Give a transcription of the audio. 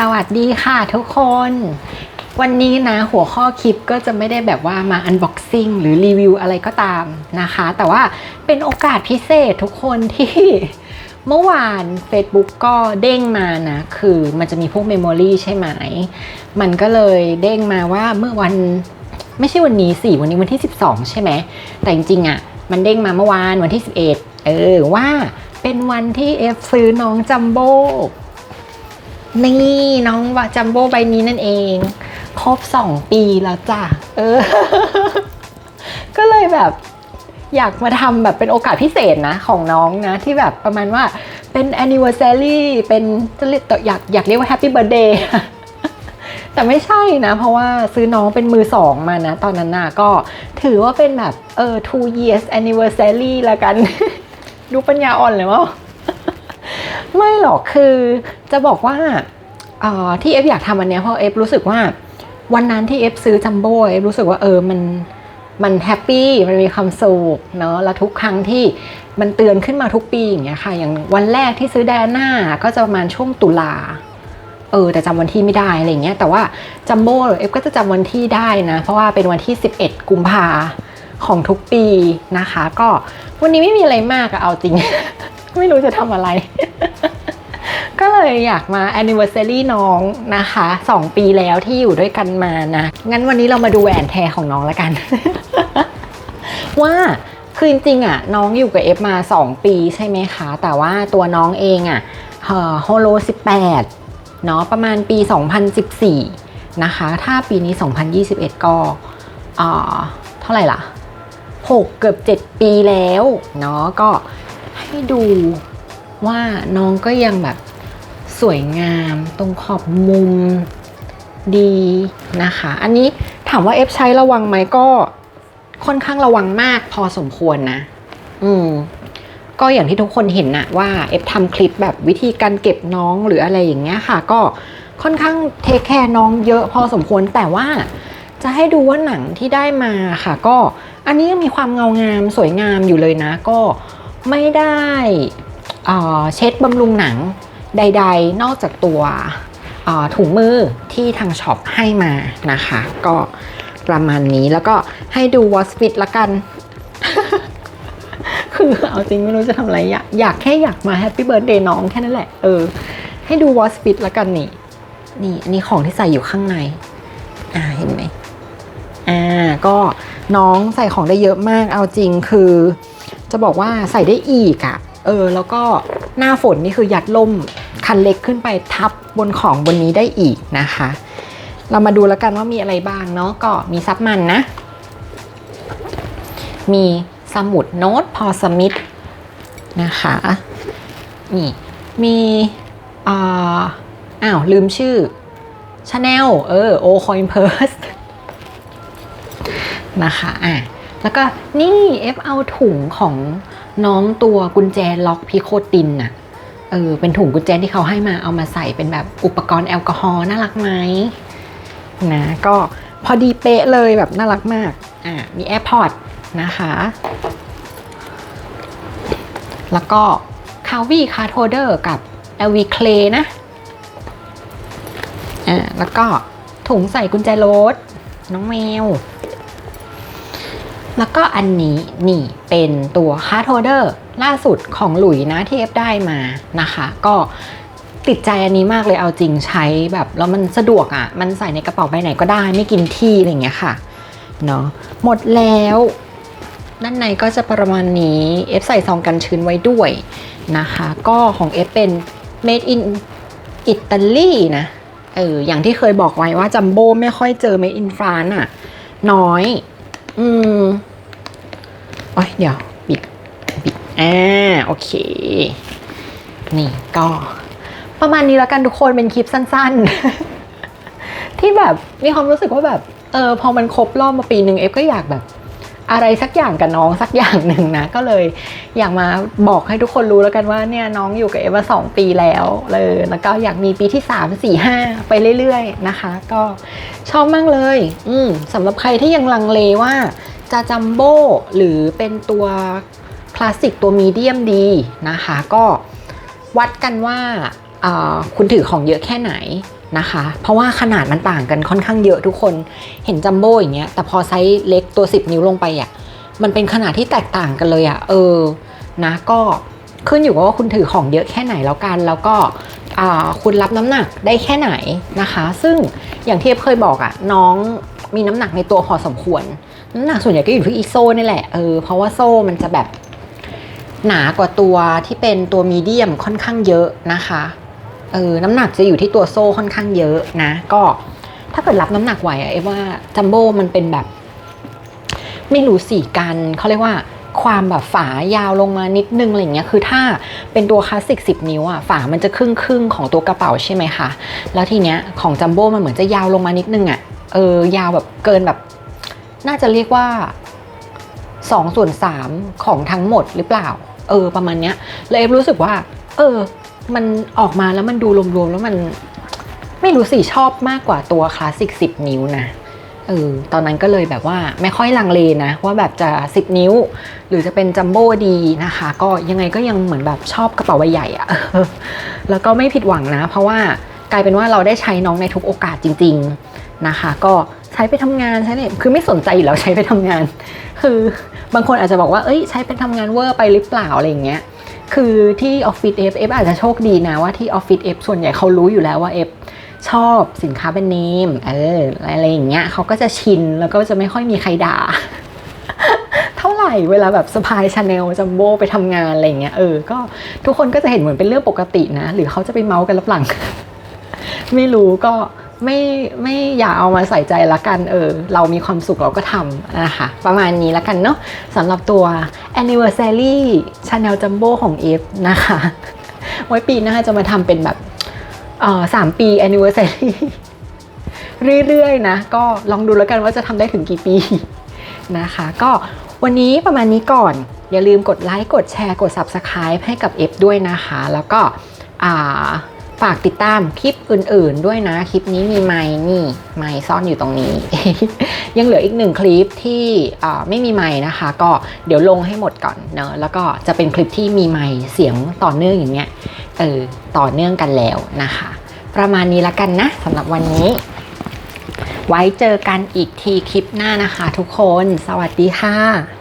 สวัสดีค่ะทุกคน วันนี้นะหัวข้อคลิปก็จะไม่ได้แบบว่ามา unboxing หรือรีวิวอะไรก็ตามนะคะ แต่ว่าเป็นโอกาสพิเศษทุกคนที่เมื่อวาน Facebook ก็เด้งมานะ คือมันจะมีพวกเมมโมรีใช่ไหม มันก็เลยเด้งมาว่าเมื่อวันไม่ใช่วันนี้สิวันนี้วันที่ 12 ใช่ไหม แต่จริงๆอะ มันเด้งมาเมื่อวานวันที่ 11 เออว่าเป็นวันที่เอฟซื้อน้องจัมโบ้ นี่น้องวาจัมโบ้ใบนี้นั่นเอง ครบ 2 ปีแล้วจ้ะ เออ ก็เลยแบบอยากมาทำแบบเป็นโอกาสพิเศษนะของน้องนะ ที่แบบประมาณว่าเป็น anniversary เป็นจะเรียกอยากอยากเรียกว่า happy birthday แต่ไม่ใช่นะ เพราะว่าซื้อน้องเป็นมือสองมานะ ตอนนั้นน่ะก็ถือว่าเป็นแบบเออ two years anniversary ละกัน ดูปัญญาอ่อนเลยมั้ง ไม่หรอกคือจะบอกว่าออที่เอฟอยากทำอันเนี้ยเพราะเอฟรู้สึกว่าวันนั้นที่เอฟซื้อจัมโบ้เอฟรู้สึกว่าเออมันมันแฮปปี้มันมีความสุขเนาะแล้วทุกครั้งที่มันเตือนขึ้นมาทุกปีอย่างเงี้ยค่ะ อย่างวันแรกที่ซื้อแดน่าก็จะประมาณช่วงตุลาเออแต่จำวันที่ไม่ได้อะไรเงี้ยแต่ว่าจัมโบ้เอฟก็จะจำวันที่ได้นะเพราะว่าเป็นวันที่ 11 กุมภาของทุกปีนะคะ ก็วันนี้ไม่มีอะไรมากอะเอาจริง ไม่รู้จะทำอะไร ก็เลยอยากมา anniversary น้องนะคะ 2 ปีแล้วที่อยู่ด้วยกันมานะ งั้นวันนี้เรามาดูแหวนแทของน้องแล้วกัน ว่าคือจริงๆอะน้องอยู่กับเอฟมา 2 ปีใช่ไหมคะ แต่ว่าตัวน้องเองอะโฮโล 18 เนาะประมาณปี 2014 นะคะ ถ้าปีนี้ 2021 ก็เอ่อเท่าไหร่ล่ะ 6 เกือบ 7 ปีแล้วเนาะก็ให้ดู ว่าน้องก็ยังแบบสวยงามตรงขอบมุมดีนะคะ อันนี้ถามว่าเอฟใช้ระวังไหมก็ค่อนข้างระวังมากพอสมควรนะ อืม ก็อย่างที่ทุกคนเห็นนะว่าเอฟทำคลิปแบบวิธีการเก็บน้องหรืออะไรอย่างเงี้ยค่ะ ก็ค่อนข้างเทคแคร์น้องเยอะพอสมควรแต่ว่าจะให้ดูว่าหนังที่ได้มาค่ะ ก็อันนี้ยังมีความเงางามสวยงามอยู่เลยนะ ก็ไม่ได้ เช็ดบำรุงหนังใด ๆ นอกจากตัวถุงมือที่ทางช็อปให้มานะคะ ก็ประมาณนี้แล้วก็ให้ดูวอสฟิตละกัน คือเอาจริงไม่รู้จะทำอะไร อยากอยากแค่อยากมาแฮปปี้เบิร์ดเดย์น้องแค่นั้นแหละ เออ ให้ดูวอสฟิตละกันนี่ นี่นนี้ของที่ใส่อยู่ข้างใน อ่าเห็นไหมอ่าก็น้องใส่ของได้เยอะมากเอาจริงคือ จะบอกว่าใส่ได้อีกอะ่ะ เออแล้วก็หน้าฝนนี่คือยัดล่มคันเล็กขึ้นไปทับบนของบนนี้ได้อีกนะคะ เรามาดูแล้วกันว่ามีอะไรบ้างเนาะก็มีซับมันนะ มีสมุดโน้ตพอสมิธนะคะนี่มีอ่าอ้าว ลืมชื่อชาแนลเออโอคอยเพิร์สนะคะอะแล้วก็นี่เอฟเอาถุงของ น้องตัวกุญแจล็อกพิโคตินน่ะเออเป็นถุงกุญแจที่เขาให้มาเอามาใส่เป็นแบบอุปกรณ์แอลกอฮอล์น่ารักไหมนะก็พอดีเป๊ะเลยแบบน่ารักมากอะมี AirPod นะคะ แล้วก็คาวีคาร์โทเดอร์กับ LV Clay นะอ่าแล้วก็ถุงใส่กุญแจรถน้องแมว แล้วก็อันนี้นี่เป็นตัวคาร์โทเดอร์ล่าสุดของหลุยนะที่เอฟได้มานะคะ ก็ติดใจอันนี้มากเลยเอาจริงใช้แบบแล้วมันสะดวกอะ่ะ มันใส่ในกระเป๋าใบไหนก็ได้ไม่กินที่อะไรเงี้ยค่ะเนาะหมดแล้วด้านในก็จะประมาณนี้เอฟใส่ซองกันชื้นไว้ด้วยนะคะ ก็ของเอฟเป็น made in Italy นะเอออย่างที่เคยบอกไว้ว่าจัมโบ้ไม่ค่อยเจอเมดอินฟรานอะน้อย อืมโอ้ยเดี๋ยวบิดบิดอ่าโอเค นี่ก็ประมาณนี้แล้วกันทุกคนเป็นคลิปสั้นๆ ที่แบบมีความรู้สึกว่าแบบ เออพอมันครบรอบมาปีหนึ่งเอฟก็อยากแบบ อะไรสักอย่างกับน้องสักอย่างหนึ่งนะ ก็เลยอยากมาบอกให้ทุกคนรู้แล้วกันว่าเนี่ยน้องอยู่กับเอฟมาสองปีแล้วเลยแล้วก็อยากมีปีที่สามสี่ห้าไปเรื่อยๆนะคะ ก็ชอบมากเลย อืมสำหรับใครที่ยังลังเลว่าจะจัมโบ้หรือเป็นตัวคลาสสิกตัวมีเดียมดีนะคะ ก็วัดกันว่าคุณถือของเยอะแค่ไหน นะคะ เพราะว่าขนาดมันต่างกันค่อนข้างเยอะทุกคนเห็นจัมโบ้อย่างเงี้ยแต่พอไซส์เล็กตัว 10 นิ้วลงไปอะมันเป็นขนาดที่แตกต่างกันเลยอะเออนะก็ขึ้นอยู่กับว่าคุณถือของเยอะแค่ไหนแล้วกัน แล้วก็คุณรับน้ำหนักได้แค่ไหนนะคะ ซึ่งอย่างที่เอฟเคยบอกอะน้องมีน้ำหนักในตัวพอสมควร น้ำหนักส่วนใหญ่ก็อยู่ที่อีโซ่นี่แหละเออเพราะว่าโซ่มันจะแบบหนากว่าตัวที่เป็นตัวมีเดียมค่อนข้างเยอะนะคะ เออน้ำหนักจะอยู่ที่ตัวโซ่ค่อนข้างเยอะนะ ก็ถ้าเกิดรับน้ำหนักไหวอะเอฟว่าจัมโบ้มันเป็นแบบ ไม่รู้สีกันเขาเรียกว่าความแบบฝายาวลงมานิดนึงอะไรเงี้ย คือถ้าเป็นตัวคลาสสิก10 นิ้วอะฝามันจะครึ่งครึ่งของตัวกระเป๋าใช่ไหมคะ แล้วทีเนี้ยของจัมโบ้มันเหมือนจะยาวลงมานิดนึงอะเออยาวแบบเกินแบบ น่าจะเรียกว่า2ส่วน3ของทั้งหมดหรือเปล่า เออประมาณเนี้ยเลยเอฟรู้สึกว่า เออ มันออกมาแล้วมันดูรวมๆแล้วมันไม่รู้สิชอบมากกว่าตัวคลาสสิก10นิ้วนะเออตอนนั้นก็เลยแบบว่าไม่ค่อยลังเลนะ ว่าแบบจะ 10 นิ้ว หรือจะเป็นจัมโบ้ดีนะคะ ก็ยังไงก็ยังเหมือนแบบชอบกระเป๋าใบใหญ่อะแล้วก็ไม่ผิดหวังนะ เพราะว่ากลายเป็นว่าเราได้ใช้น้องในทุกโอกาสจริง ๆนะคะ ก็ใช้ไปทำงานใช้เนี่ยคือไม่สนใจอยู่แล้วใช้ไปทำงาน คือบางคนอาจจะบอกว่าเอ้ยใช้ไปทำงานเวอร์ไปหรือเปล่าอะไรอย่างเงี้ย คือที่ออฟฟิศเอฟเอฟอาจจะโชคดีนะว่าที่ออฟฟิศเอฟส่วนใหญ่เขารู้อยู่แล้วว่าเอฟชอบสินค้าแบรนเนมเอออะไรอย่างเงี้ยเขาก็จะชินแล้วก็จะไม่ค่อยมีใครด่า เท่าไหร่เวลาแบบสปายชาแนลจัมโบไปทำงานอะไรเงี้ยเออก็ทุกคนก็จะเห็นเหมือนเป็นเรื่องปกตินะ หรือเขาจะไปเมาส์กันรับหลัง ไม่รู้ก็ ไม่ไม่อย่าเอามาใส่ใจละกันเออเรามีความสุขเราก็ทำนะคะประมาณนี้ละกันเนาะสำหรับตัว anniversary Chanel Jumbo ของ F นะคะไว้ปีหน้าจะมาทำเป็นแบบเอ่อสามปี anniversary เรื่อยๆนะก็ลองดูแล้วกันว่าจะทำได้ถึงกี่ปีนะคะ ก็วันนี้ประมาณนี้ก่อน อย่าลืมกดไลค์กดแชร์กด Subscribe ให้กับ F ด้วยนะคะ แล้วก็อ่า ฝากติดตามคลิปอื่นๆด้วยนะ คลิปนี้มีไมค์นี่ ไมค์ซ่อนอยู่ตรงนี้ ยังเหลืออีกหนึ่งคลิปที่ไม่มีไมค์นะคะ ก็เดี๋ยวลงให้หมดก่อนเนอะแล้วก็จะเป็นคลิปที่มีไมค์เสียงต่อเนื่องอย่างเงี้ยเออต่อเนื่องกันแล้วนะคะ ประมาณนี้ละกันนะสำหรับวันนี้ ไว้เจอกันอีกทีคลิปหน้านะคะ ทุกคน สวัสดีค่ะ